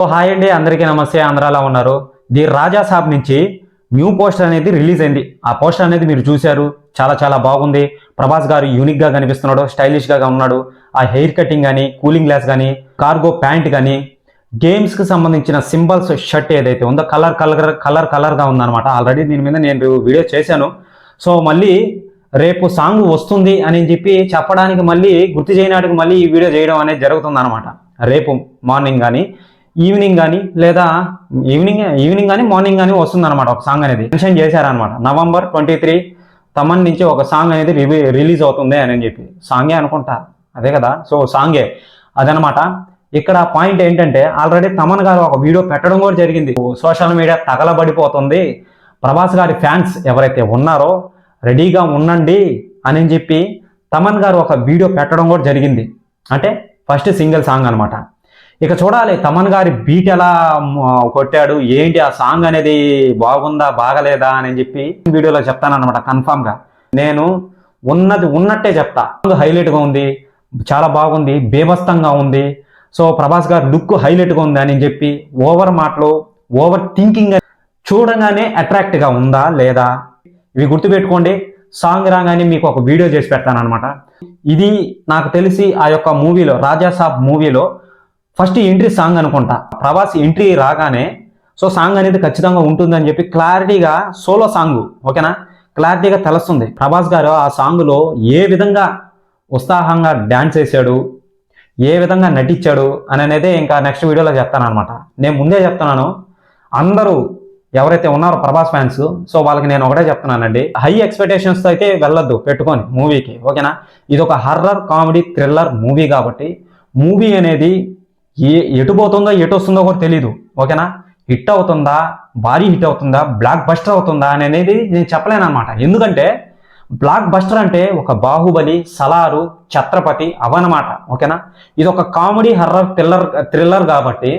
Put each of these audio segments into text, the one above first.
So hi అండి అందరికీ నమస్తే ఆంధ్రాలో ఉన్నారు. ది రాజా సాబ్ నుంచి న్యూ పోస్టర్ అనేది రిలీజ్ అయింది. ఆ పోస్టర్ అనేది మీరు చూశారు. చాలా చాలా బాగుంది. ప్రభాస్ గారు యూనిక్గా కనిపిస్తున్నాడు స్టైలిష్గా ఉన్నాడు. ఆ హెయిర్ కటింగ్ కానీ కూలింగ్ గ్లాస్ కానీ కార్గో ప్యాంట్ కానీ గేమ్స్కి సంబంధించిన సింబల్స్ షర్ట్ ఏదైతే ఉందో కలర్ కలర్ కలర్ కలర్గా ఉందన్నమాట. ఆల్రెడీ దీని మీద నేను వీడియో చేశాను. సో మళ్ళీ రేపు సాంగ్ వస్తుంది అని చెప్పి చెప్పడానికి మళ్ళీ గుర్తు చేయనాటికి మళ్ళీ ఈ వీడియో చేయడం అనేది జరుగుతుంది అనమాట రేపు మార్నింగ్ కానీ ఈవినింగ్ కానీ లేదా ఈవినింగ్ ఈవినింగ్ కానీ మార్నింగ్ కానీ వస్తుంది అనమాట ఒక సాంగ్ అనేది. మెన్షన్ చేశారనమాట నవంబర్ ట్వంటీ త్రీ తమన్ నుంచి ఒక సాంగ్ అనేది రివీ రిలీజ్ అవుతుంది అని చెప్పి. సాంగే అనుకుంటా. అదే కదా? సో సాంగే. అదనమాట ఇక్కడ పాయింట్ ఏంటంటే ఆల్రెడీ తమన్ గారు ఒక వీడియో పెట్టడం కూడా జరిగింది. Social media తగలబడిపోతుంది. ప్రభాస్ గారి ఫ్యాన్స్ ఎవరైతే ఉన్నారో రెడీగా ఉండండి అని చెప్పి తమన్ గారు ఒక వీడియో పెట్టడం కూడా జరిగింది. అంటే ఫస్ట్ సింగిల్ సాంగ్ అనమాట ఇక చూడాలి తమన్ గారి బీట్ ఎలా కొట్టాడు ఏంటి ఆ సాంగ్ అనేది బాగుందా బాగలేదా అని చెప్పి వీడియోలో చెప్తానన్నమాట కన్ఫామ్గా. నేను ఉన్నది ఉన్నట్టే చెప్తా. హైలైట్గా హైలైట్గా ఉంది చాలా బాగుంది బేభత్సంగా ఉంది. సో ప్రభాస్ గారి లుక్ హైలైట్గా ఉంది అని చెప్పి ఓవర్ మాటలు ఓవర్ థింకింగ్ చూడగానే అట్రాక్ట్గా ఉందా లేదా? ఇవి గుర్తుపెట్టుకోండి సాంగ్ రాగానే మీకు ఒక వీడియో చేసి పెడతాను అనమాట ఇది నాకు తెలిసి ఆ యొక్క మూవీలో రాజా సాబ్ మూవీలో ఫస్ట్ ఎంట్రీ సాంగ్ అనుకుంటా. ప్రభాస్ ఎంట్రీ రాగానే సో సాంగ్ అనేది ఖచ్చితంగా ఉంటుందని చెప్పి క్లారిటీగా సోలో సాంగ్ ఓకేనా? క్లారిటీగా తెలుస్తుంది. ప్రభాస్ గారు ఆ సాంగ్లో ఏ విధంగా ఉత్సాహంగా డ్యాన్స్ చేశాడు ఏ విధంగా నటించాడు అని అనేది ఇంకా నెక్స్ట్ వీడియోలో చెప్తాను అనమాట నేను ముందే చెప్తున్నాను. అందరూ ఎవరైతే ఉన్నారో ప్రభాస్ ఫ్యాన్స్ సో వాళ్ళకి నేను ఒకటే చెప్తున్నానండి. హై ఎక్స్పెక్టేషన్స్తో అయితే వెళ్ళొద్దు పెట్టుకొని మూవీకి ఓకేనా? ఇది ఒక హర్రర్ కామెడీ థ్రిల్లర్ మూవీ కాబట్టి మూవీ అనేది ఏ ఎటు పోతుందో ఎటు వస్తుందో కూడా తెలియదు ఓకేనా? హిట్ అవుతుందా? భారీ హిట్ అవుతుందా? బ్లాక్ బస్టర్ అవుతుందా అనేది నేను చెప్పలేను అనమాట ఎందుకంటే బ్లాక్ బస్టర్ అంటే ఒక బాహుబలి సలారు ఛత్రపతి అవన్నమాట. ఓకేనా? ఇది ఒక కామెడీ హర్రర్ థ్రిల్లర్ థ్రిల్లర్ కాబట్టి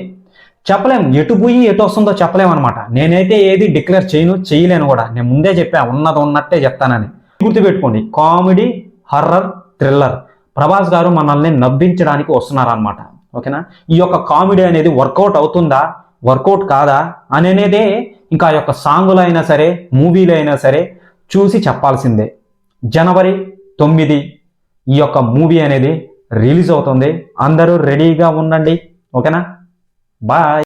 చెప్పలేం. ఎటు పోయి ఎటు వస్తుందో చెప్పలేము అనమాట నేనైతే ఏది డిక్లేర్ చేయను చేయలేను కూడా. నేను ముందే చెప్పా ఉన్నది ఉన్నట్టే చెప్తానని. గుర్తుపెట్టుకోండి కామెడీ హర్రర్ థ్రిల్లర్. ప్రభాస్ గారు మనల్ని నవ్వించడానికి వస్తున్నారనమాట ఓకేనా? ఈ యొక్క కామెడీ అనేది వర్కౌట్ అవుతుందా? వర్కౌట్ కాదా? అనేదే ఇంకా ఆ యొక్క సాంగులు అయినా సరే మూవీలు అయినా సరే చూసి చెప్పాల్సిందే. జనవరి తొమ్మిది ఈ యొక్క మూవీ అనేది రిలీజ్ అవుతుంది. అందరూ రెడీగా ఉండండి. ఓకేనా? బాయ్.